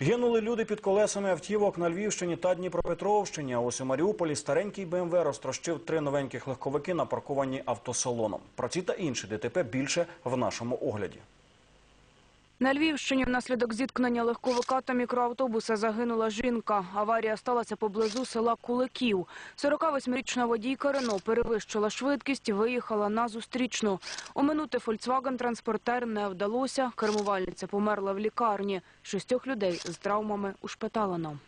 Гинули люди під колесами автівок на Львівщині та Дніпропетровщині. А ось у Маріуполі старенький БМВ розтрощив три новеньких легковики на паркуванні автосалоном. Про ці та інші ДТП більше в нашому огляді. На Львівщині внаслідок зіткнення легковика та мікроавтобуса загинула жінка. Аварія сталася поблизу села Куликів. 48-річна водійка Рено перевищила швидкість виїхала на зустрічну. Оминути Volkswagen-транспортер не вдалося. Кермувальниця померла в лікарні. Шістьох людей з травмами ушпиталено.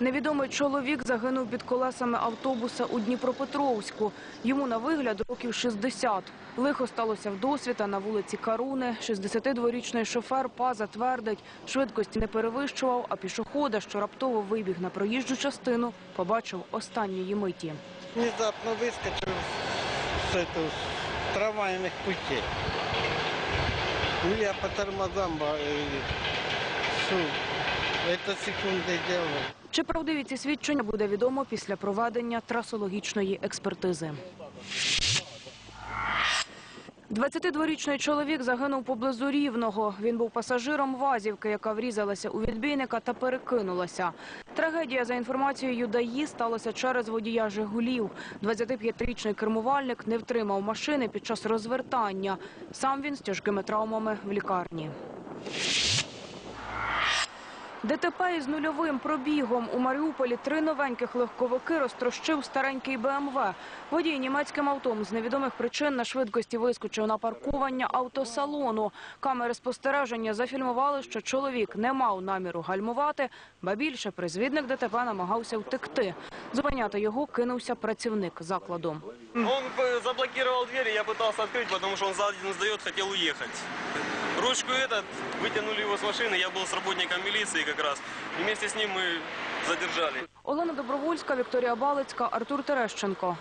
Невідомий чоловік загинув під колесами автобуса у Дніпропетровську. Йому на вигляд років 60. Лихо сталося в досвіта на вулиці Каруни. 62-річний шофер Паза твердить, швидкості не перевищував, а пішохода, що раптово вибіг на проїжджу частину, побачив останньої миті. внезапно выскочил с, этого, с трамвайных путей. Ну, я по тормозам, ба- э, шу, это секунды дело. Чи правдиві ці свідчення буде відомо після проведення трасологічної експертизи. 22-річний чоловік загинув поблизу Рівного. Він був пасажиром вазівки, яка врізалася у відбійника та перекинулася. Трагедія, за інформацією ДАІ, сталася через водія «Жигулів». 25-річний кермувальник не втримав машини під час розвертання. Сам він з тяжкими травмами в лікарні. ДТП із нульовим пробігом. У Маріуполі три новеньких легковики розтрощив старенький БМВ. Водій німецьким автом з невідомих причин на швидкості вискочив на паркування автосалону. Камери спостереження зафільмували, що чоловік не мав наміру гальмувати, ба більше призвідник ДТП намагався втекти. Зупиняти його кинувся працівник закладу. Он э, заблокировал дверь, и я пытался открыть, потому что он за один сдает, хотел уехать. Ручку этот, вытянули его с машины, я был с работником милиции как раз. И вместе с ним мы задержали. Олена Добровольська, Вікторія Балицька, Артур Терещенко.